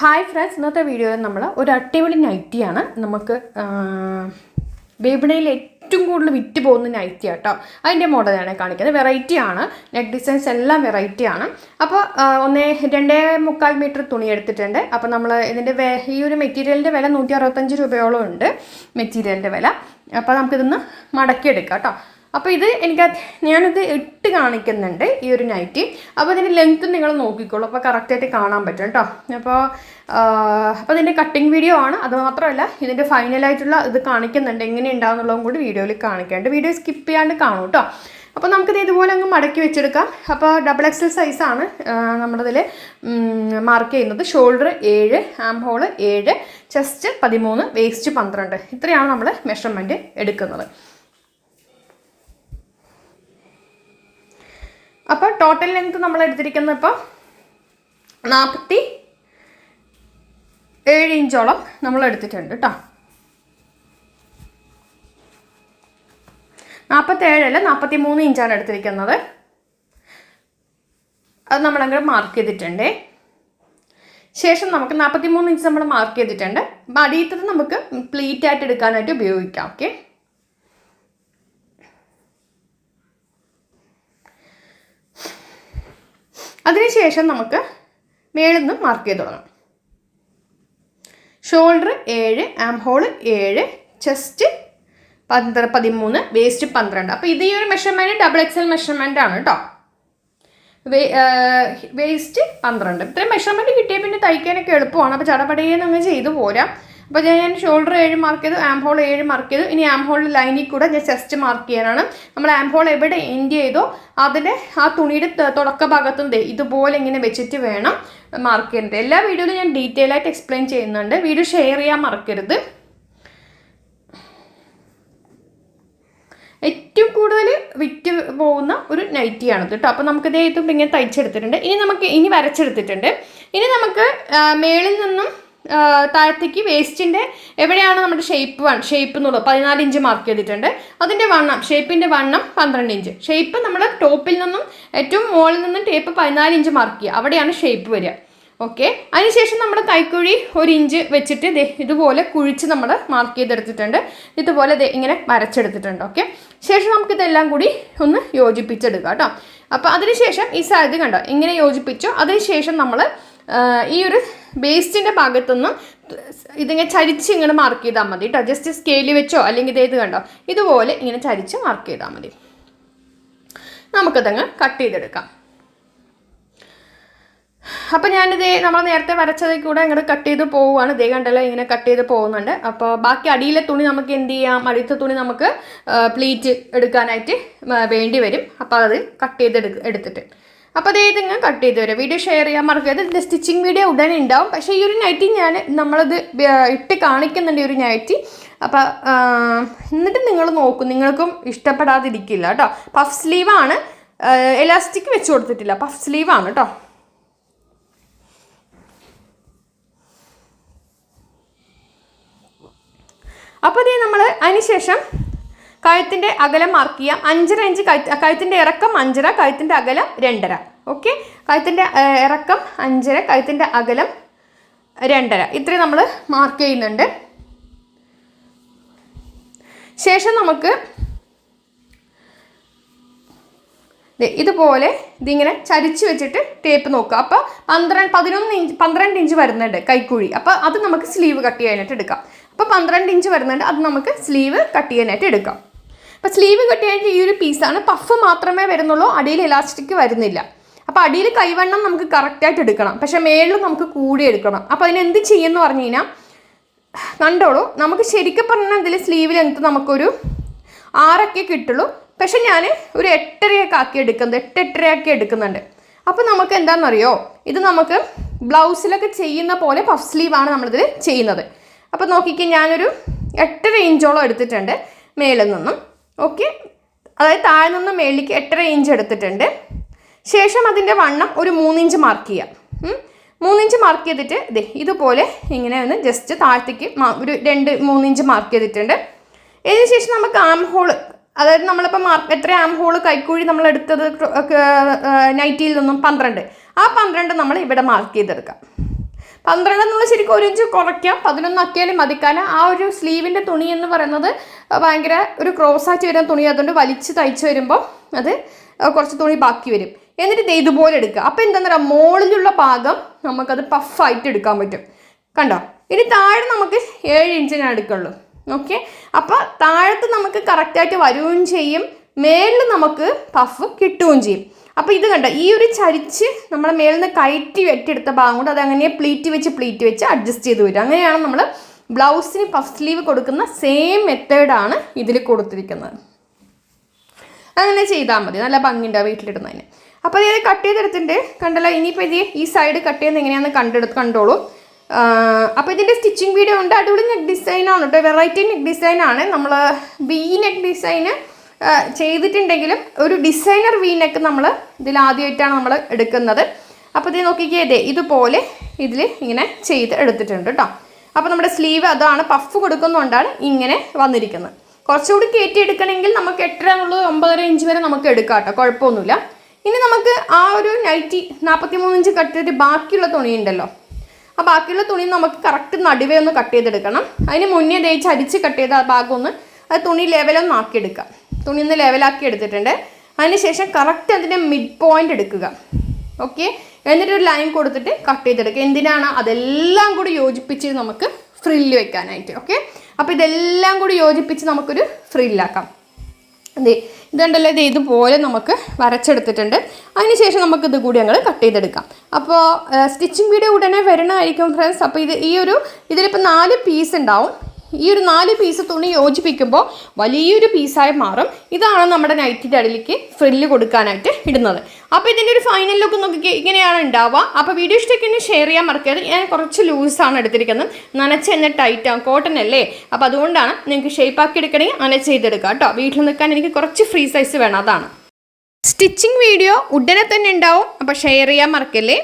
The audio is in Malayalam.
ഹായ് ഫ്രണ്ട്സ് ഇന്നത്തെ വീഡിയോയിൽ നമ്മൾ ഒരു അടിപൊളി നൈറ്റിയാണ് നമുക്ക് വിപണിയിൽ ഏറ്റവും കൂടുതൽ വിറ്റ് പോകുന്ന നൈറ്റി കേട്ടോ അതിന്റെ മോഡലാണ് കാണിക്കുന്നത്. വെറൈറ്റി ആണ്. നെക്ക് ഡിസൈൻസ് എല്ലാം വെറൈറ്റി ആണ്. അപ്പോൾ ഒന്നേ രണ്ടേ മുക്കാൽ മീറ്റർ തുണി എടുത്തിട്ടുണ്ട്. അപ്പോൾ നമ്മൾ ഇതിന്റെ ഈ ഒരു മെറ്റീരിയലിന്റെ വില നൂറ്റി അറുപത്തഞ്ച് രൂപയോളം ഉണ്ട്. മെറ്റീരിയലിന്റെ വില. അപ്പോൾ നമുക്കിതൊന്ന് മടക്കിയെടുക്കാം കേട്ടോ. അപ്പോൾ ഇത് എനിക്ക് ഞാനിത് ഇട്ട് കാണിക്കുന്നുണ്ട് ഈ ഒരു നൈറ്റി അപ്പോൾ ഇതിന്റെ ലെങ്ത്ത് നിങ്ങൾ നോക്കിക്കോളൂ. അപ്പോൾ കറക്റ്റായിട്ട് കാണാൻ പറ്റും കേട്ടോ അപ്പോൾ അപ്പോൾ ഇതിന്റെ കട്ടിങ് വീഡിയോ ആണ്. അത് മാത്രമല്ല ഇതിന്റെ ഫൈനലായിട്ടുള്ള ഇത് കാണിക്കുന്നുണ്ട്. എങ്ങനെ ഉണ്ടാവുന്നുള്ളതും കൂടി വീഡിയോയിൽ കാണിക്കാണ്ട് വീഡിയോ സ്കിപ്പ് ചെയ്യാണ്ട് കാണും കേട്ടോ അപ്പോൾ നമുക്കിത് ഇതുപോലെ അങ്ങ് മടക്കി വെച്ചെടുക്കാം. അപ്പോൾ ഡബിൾ എക്സൽ സൈസാണ് നമ്മളതിൽ മാർക്ക് ചെയ്യുന്നത്. ഷോൾഡർ ഏഴ് ആം ഹോൾ ഏഴ് ചെസ്റ്റ് പതിമൂന്ന് വേസ്റ്റ് പന്ത്രണ്ട്. ഇത്രയാണ് നമ്മൾ മെഷർമെന്റ് എടുക്കുന്നത്. അപ്പോൾ ടോട്ടൽ ലെങ്ത് നമ്മൾ എടുത്തിരിക്കുന്നത് ഇപ്പോൾ നാൽപ്പത്തി ഏഴ് ഇഞ്ചോളം നമ്മൾ എടുത്തിട്ടുണ്ട് കേട്ടോ നാൽപ്പത്തേഴല്ല നാൽപ്പത്തി മൂന്ന് ഇഞ്ചാണ് എടുത്തിരിക്കുന്നത്. അത് നമ്മളങ്ങനെ മാർക്ക് ചെയ്തിട്ടുണ്ട്. ശേഷം നമുക്ക് നാൽപ്പത്തി മൂന്ന് ഇഞ്ച് നമ്മൾ മാർക്ക് ചെയ്തിട്ടുണ്ട്. അടിയത്തത് നമുക്ക് പ്ലീറ്റായിട്ട് എടുക്കാനായിട്ട് ഉപയോഗിക്കാം ഓക്കെ അതിനുശേഷം നമുക്ക് മേളിൽ നിന്ന് മാർക്ക് ചെയ്ത് തുടങ്ങാം. ഷോൾഡർ ഏഴ് ആം ഹോൾ ഏഴ് ചെസ്റ്റ് പന്ത്ര പതിമൂന്ന് വേസ്റ്റ് പന്ത്രണ്ട്. അപ്പോൾ ഇത് ഈ ഒരു മെഷർമെന്റ് ഡബിൾ എക്സൽ മെഷർമെന്റ് ആണ് കേട്ടോ വേസ്റ്റ് പന്ത്രണ്ട്. ഇത്രയും മെഷർമെന്റ് കിട്ടിയാൽ പിന്നെ തയ്ക്കാനൊക്കെ എളുപ്പമാണ്. അപ്പോൾ ചടപടയെന്ന് അങ്ങ് ചെയ്തു പോരാം. അപ്പോൾ ഞാൻ ഷോൾഡർ ഏഴ് മാർക്ക് ചെയ്തു ആം ഹോൾ ഏഴ് മാർക്ക് ചെയ്തു. ഇനി ആം ഹോളിന്റെ ലൈനിൽ കൂടെ ഞാൻ ചെസ്റ്റ് മാർക്ക് ചെയ്യാനാണ്. നമ്മൾ ആം ഹോൾ എവിടെ എൻഡ് ചെയ്തോ അതിന്റെ ആ തുണിയുടെ തുടക്ക ഭാഗത്തും ഇതുപോലെ ഇങ്ങനെ വെച്ചിട്ട് വേണം മാർക്ക് ചെയ്യേണ്ടത് എല്ലാ വീഡിയോയിലും ഞാൻ ഡീറ്റെയിൽ ആയിട്ട് എക്സ്പ്ലെയിൻ ചെയ്യുന്നുണ്ട്. വീഡിയോ ഷെയർ ചെയ്യാൻ മറക്കരുത്. ഏറ്റവും കൂടുതൽ വിറ്റ് പോകുന്ന ഒരു നൈറ്റിയാണ് കേട്ടോ. അപ്പോൾ നമുക്ക് ഇതേ ഇതും ഇങ്ങനെ തയ്ച്ചെടുത്തിട്ടുണ്ട്. ഇനി നമുക്ക് ഇനി വരച്ചെടുത്തിട്ടുണ്ട്. ഇനി നമുക്ക് മേളിൽ നിന്നും താഴത്തേക്ക് വേസ്റ്റിന്റെ എവിടെയാണ് നമ്മുടെ ഷേപ്പ് വൺ ഷേപ്പ് എന്നുള്ളത് പതിനാല് ഇഞ്ച് മാർക്ക് ചെയ്തിട്ടുണ്ട്. അതിന്റെ വണ്ണം ഷേപ്പിന്റെ വണ്ണം പന്ത്രണ്ട് ഇഞ്ച് ഷേപ്പ് നമ്മൾ ടോപ്പിൽ നിന്നും ഏറ്റവും മുകളിൽ നിന്നും ടേപ്പ് പതിനാല് ഇഞ്ച് മാർക്ക് ചെയ്യുക. അവിടെയാണ് ഷേപ്പ് വരിക. ഓക്കെ അതിനുശേഷം നമ്മുടെ കൈക്കുഴി ഒരു ഇഞ്ച് വെച്ചിട്ട് ഇതുപോലെ കുഴിച്ച് നമ്മൾ മാർക്ക് ചെയ്തെടുത്തിട്ടുണ്ട്. ഇതുപോലെ ഇങ്ങനെ വരച്ചെടുത്തിട്ടുണ്ട്. ഓക്കെ ശേഷം നമുക്കിതെല്ലാം കൂടി ഒന്ന് യോജിപ്പിച്ചെടുക്കാം കേട്ടോ. അപ്പോൾ അതിനുശേഷം ഈ സാധ്യത കണ്ടോ? ഇങ്ങനെ യോജിപ്പിച്ചു. അതിനുശേഷം നമ്മൾ ഈ ഒരു വേസ്റ്റിന്റെ ഭാഗത്തുനിന്നും ഇതിങ്ങനെ ചരിച്ച് ഇങ്ങനെ മാർക്ക് ചെയ്താൽ മതി കേട്ടോ ജസ്റ്റ് സ്കെയിൽ വെച്ചോ അല്ലെങ്കിൽ ഇതേത് കണ്ടോ ഇതുപോലെ ഇങ്ങനെ ചരിച്ച് മാർക്ക് ചെയ്താൽ മതി. നമുക്കതങ്ങ് കട്ട് ചെയ്തെടുക്കാം. അപ്പോൾ ഞാനിത് നമ്മൾ നേരത്തെ വരച്ചതിൽ കൂടെ ഇങ്ങോട്ട് കട്ട് ചെയ്ത് പോവുകയാണ്. ഇതേ കണ്ടല്ലോ ഇങ്ങനെ കട്ട് ചെയ്ത് പോകുന്നുണ്ട്. അപ്പോൾ ബാക്കി അടിയിലെ തുണി നമുക്ക് എന്ത് ചെയ്യാം? അടിയത്തെ തുണി നമുക്ക് പ്ലീറ്റ് എടുക്കാനായിട്ട് വേണ്ടി വരും. അപ്പോൾ അത് കട്ട് ചെയ്ത് എടുത്തിട്ട്. അപ്പോൾ അതേ നിങ്ങൾ കട്ട് ചെയ്ത് തരാം. വീഡിയോ ഷെയർ ചെയ്യാൻ മറക്കരുത്. ഇതിന്റെ സ്റ്റിച്ചിങ് വീഡിയോ ഉടനെ ഉണ്ടാവും. പക്ഷേ ഈ ഒരു നൈറ്റി ഞാൻ നമ്മളത് ഇട്ട് കാണിക്കുന്നുണ്ട് ഈ ഒരു നൈറ്റി അപ്പോൾ എന്നിട്ട് നിങ്ങൾ നോക്കും. നിങ്ങൾക്കും ഇഷ്ടപ്പെടാതിരിക്കില്ല കേട്ടോ. പഫ് സ്ലീവാണ് എലാസ്റ്റിക് വെച്ച് കൊടുത്തിട്ടില്ല. പഫ് സ്ലീവാണ് കേട്ടോ. അപ്പോൾ അതേ നമ്മൾ അതിനുശേഷം കഴുത്തിന്റെ അകലം മാർക്ക് ചെയ്യാം. അഞ്ചര ഇഞ്ച് കഴുത്ത് കഴുത്തിന്റെ ഇറക്കം അഞ്ചര കഴുത്തിന്റെ അകലം രണ്ടര. ഓക്കെ കഴുത്തിന്റെ ഇറക്കം അഞ്ചര കഴുത്തിന്റെ അകലം രണ്ടര. ഇത്രയും നമ്മൾ മാർക്ക് ചെയ്യുന്നുണ്ട്. ശേഷം നമുക്ക് ഇതുപോലെ ഇതിങ്ങനെ ചരിച്ച് വെച്ചിട്ട് ടേപ്പ് നോക്കുക. അപ്പോൾ പന്ത്രണ്ട് പതിനൊന്ന് ഇഞ്ച് പന്ത്രണ്ട് ഇഞ്ച് വരുന്നുണ്ട് കൈക്കുഴി. അപ്പോൾ അത് നമുക്ക് സ്ലീവ് കട്ട് ചെയ്യാനായിട്ട് എടുക്കാം. അപ്പോൾ പന്ത്രണ്ട് ഇഞ്ച് വരുന്നുണ്ട് അത് നമുക്ക് സ്ലീവ് കട്ട് ചെയ്യാനായിട്ട് എടുക്കാം. അപ്പോൾ സ്ലീവ് കട്ട് ചെയ്യാനായിട്ട് ഈ ഒരു പീസാണ് പഫ് മാത്രമേ വരുന്നുള്ളൂ. അടിയിൽ ഇലാസ്റ്റിക് വരുന്നില്ല. അപ്പോൾ അടിയിൽ കൈവണ്ണം നമുക്ക് കറക്റ്റായിട്ട് എടുക്കണം. പക്ഷേ മേളിൽ നമുക്ക് കൂടി എടുക്കണം. അപ്പോൾ അതിനെന്ത് ചെയ്യുമെന്ന് പറഞ്ഞു കഴിഞ്ഞാൽ കണ്ടോളൂ. നമുക്ക് ശരിക്കും പറഞ്ഞാൽ ഇതിൽ സ്ലീവിൽ എന്ത് നമുക്കൊരു ആറൊക്കെ കിട്ടുള്ളൂ. പക്ഷെ ഞാൻ ഒരു എട്ടരയൊക്കെ ആക്കി എടുക്കുന്നത് എട്ട് എട്ടരയൊക്കെ എടുക്കുന്നുണ്ട്. അപ്പോൾ നമുക്ക് എന്താണെന്നറിയോ? ഇത് നമുക്ക് ബ്ലൗസിലൊക്കെ ചെയ്യുന്ന പോലെ പഫ് സ്ലീവാണ് നമ്മളിതിൽ ചെയ്യുന്നത്. അപ്പോൾ നോക്കിക്കേ ഞാനൊരു എട്ടര ഇഞ്ചോളം എടുത്തിട്ടുണ്ട് മേളിൽ നിന്നും. ഓക്കെ അതായത് താഴെ നിന്ന് മേളിലേക്ക് എട്ടര ഇഞ്ച് എടുത്തിട്ടുണ്ട്. ശേഷം അതിന്റെ വണ്ണം ഒരു മൂന്നിഞ്ച് മാർക്ക് ചെയ്യാം. മൂന്നിഞ്ച് മാർക്ക് ചെയ്തിട്ട് ഇതേ ഇതുപോലെ ഇങ്ങനെ ഒന്ന് ജസ്റ്റ് താഴത്തേക്ക് ഒരു രണ്ട് മൂന്നിഞ്ച് മാർക്ക് ചെയ്തിട്ടുണ്ട്. അതിനുശേഷം ശേഷം നമുക്ക് ആം ഹോൾ അതായത് നമ്മളിപ്പോൾ മാർക്ക് എത്ര ആം ഹോൾ കൈക്കൂഴി നമ്മൾ എടുത്തത് നൈറ്റിയിൽ നിന്നും പന്ത്രണ്ട്. ആ പന്ത്രണ്ട് നമ്മൾ ഇവിടെ മാർക്ക് ചെയ്തെടുക്കാം. പന്ത്രണ്ട് നമ്മൾ ശരിക്കും ഒരു ഇഞ്ച് കുറയ്ക്കാം. പതിനൊന്നാക്കിയാലും മതിക്കാലം. ആ ഒരു സ്ലീവിന്റെ തുണി എന്ന് പറയുന്നത് ഭയങ്കര ഒരു ക്രോസ് ആയിട്ട് വരുന്ന തുണി. അതുകൊണ്ട് വലിച്ച് തയ്ച്ച് വരുമ്പോൾ അത് കുറച്ച് തുണി ബാക്കി വരും. എന്നിട്ട് ഇത് ഇതുപോലെ എടുക്കുക. അപ്പോൾ എന്താണെന്ന് പറയുക മുകളിലുള്ള ഭാഗം നമുക്കത് പഫായിട്ട് എടുക്കാൻ പറ്റും. കണ്ടോ? ഇനി താഴെ നമുക്ക് ഏഴ് ഇഞ്ചിനാണ് എടുക്കുള്ളൂ. ഓക്കെ? അപ്പോൾ താഴത്ത് നമുക്ക് കറക്റ്റായിട്ട് വരികയും ചെയ്യും. മേളിൽ നമുക്ക് പഫ് കിട്ടുകയും ചെയ്യും. അപ്പോൾ ഇത് കണ്ടോ? ഈ ഒരു ചരിച്ച് നമ്മുടെ മേളിൽ നിന്ന് കയറ്റി വെട്ടിയെടുത്ത ഭാഗം കൊണ്ട് അത് അങ്ങനെ പ്ലീറ്റ് വെച്ച് പ്ലീറ്റ് വെച്ച് അഡ്ജസ്റ്റ് ചെയ്ത് വരും. അങ്ങനെയാണ് നമ്മൾ ബ്ലൗസിന് പഫ് സ്ലീവ് കൊടുക്കുന്ന സെയിം മെത്തേഡാണ് ഇതിൽ കൊടുത്തിരിക്കുന്നത്. അങ്ങനെ ചെയ്താൽ മതി. നല്ല ഭംഗിയുണ്ടാവും വീട്ടിലിടുന്നതിന്. അപ്പോൾ ഇത് കട്ട് ചെയ്തെടുത്തിട്ടുണ്ട്. കണ്ടല്ലോ ഇനിയിപ്പോൾ ഇത് ഈ സൈഡ് കട്ട് ചെയ്യുന്നത് എങ്ങനെയാണെന്ന് കണ്ടെടുത്ത് കണ്ടോളൂ. അപ്പോൾ ഇതിന്റെ സ്റ്റിച്ചിങ് വീഡിയോ ഉണ്ട്. അടിപൊളി നെക്ക് ഡിസൈനാണ് കേട്ടോ വെറൈറ്റി നെക്ക് ഡിസൈനാണ് നമ്മൾ ബി നെക്ക് ഡിസൈന് ചെയ്തിട്ടുണ്ടെങ്കിലും ഒരു ഡിസൈനർ വീനൊക്കെ നമ്മൾ ഇതിൽ ആദ്യമായിട്ടാണ് നമ്മൾ എടുക്കുന്നത്. അപ്പോൾ ഇത് നോക്കിക്കേ ഇതേ ഇതുപോലെ ഇതിൽ ഇങ്ങനെ ചെയ്ത് എടുത്തിട്ടുണ്ട് കേട്ടോ അപ്പോൾ നമ്മുടെ സ്ലീവ് അതാണ് പഫ് കൊടുക്കുന്നതുകൊണ്ടാണ് ഇങ്ങനെ വന്നിരിക്കുന്നത്. കുറച്ചുകൂടി കയറ്റി എടുക്കണമെങ്കിൽ നമുക്ക് എട്ടര എന്നുള്ളത് ഒമ്പതര ഇഞ്ച് വരെ നമുക്ക് എടുക്കാം കേട്ടോ കുഴപ്പമൊന്നുമില്ല. ഇനി നമുക്ക് ആ ഒരു നൈറ്റി നാൽപ്പത്തി മൂന്ന് ഇഞ്ച് കട്ട് ചെയ്തിട്ട് ബാക്കിയുള്ള തുണി ഉണ്ടല്ലോ. ആ ബാക്കിയുള്ള തുണി നമുക്ക് കറക്റ്റ് നടുവേ ഒന്ന് കട്ട് ചെയ്തെടുക്കണം. അതിന് മുന്നേ ദേ അരിച്ച് കട്ട് ചെയ്ത ആ ഭാഗം ഒന്ന് അത് തുണി ലെവലൊന്ന് ആക്കിയെടുക്കാം. തുണി ഒന്ന് ലെവലാക്കി എടുത്തിട്ടുണ്ട്. അതിനുശേഷം കറക്റ്റ് അതിന്റെ മിഡ് പോയിന്റ് എടുക്കുക. ഓക്കെ എന്നിട്ട് ഒരു ലൈൻ കൊടുത്തിട്ട് കട്ട് ചെയ്തെടുക്കുക. എന്തിനാണ്? അതെല്ലാം കൂടി യോജിപ്പിച്ച് നമുക്ക് ഫ്രില്ല് വെക്കാനായിട്ട്. ഓക്കെ അപ്പോൾ ഇതെല്ലാം കൂടി യോജിപ്പിച്ച് നമുക്കൊരു ഫ്രില്ലാക്കാം അതെ ഇതുണ്ടല്ലോ ഇത് ഇതുപോലെ നമുക്ക് വരച്ചെടുത്തിട്ടുണ്ട്. അതിനുശേഷം നമുക്ക് ഇത് കൂടി ഞങ്ങൾ കട്ട് ചെയ്തെടുക്കാം. അപ്പോൾ സ്റ്റിച്ചിങ് വീഡിയോ ഉടനെ വരണമായിരിക്കും ഫ്രണ്ട്സ് അപ്പോൾ ഇത് ഈ ഒരു ഇതിലിപ്പോൾ നാല് പീസ് ഉണ്ടാവും. ഈ ഒരു നാല് പീസ് തുണി യോജിപ്പിക്കുമ്പോൾ വലിയൊരു പീസായി മാറും. ഇതാണ് നമ്മുടെ നൈറ്റിന്റെ അടിയിലേക്ക് ഫ്രില്ല് കൊടുക്കാനായിട്ട് ഇടുന്നത്. അപ്പോൾ ഇതിന്റെ ഒരു ഫൈനൽ ലുക്ക് നോക്കി ഇങ്ങനെയാണ് ഉണ്ടാവുക അപ്പോൾ വീഡിയോ ഇഷ്ടമൊക്കെ ഷെയർ ചെയ്യാൻ മറക്കരുത്. ഞാൻ കുറച്ച് ലൂസാണ് എടുത്തിരിക്കുന്നത്. നനച്ച് തന്നെ ടൈറ്റ് കോട്ടൺ അല്ലേ? അപ്പോൾ അതുകൊണ്ടാണ് നിങ്ങൾക്ക് ഷേപ്പ് ആക്കി എടുക്കണമെങ്കിൽ അങ്ങനെ ചെയ്തെടുക്കാം കേട്ടോ. വീട്ടിൽ നിൽക്കാൻ എനിക്ക് കുറച്ച് ഫ്രീ സൈസ് വേണം അതാണ്. സ്റ്റിച്ചിങ് വീഡിയോ ഉടനെ തന്നെ ഉണ്ടാവും അപ്പോൾ ഷെയർ ചെയ്യാൻ മറക്കല്ലേ?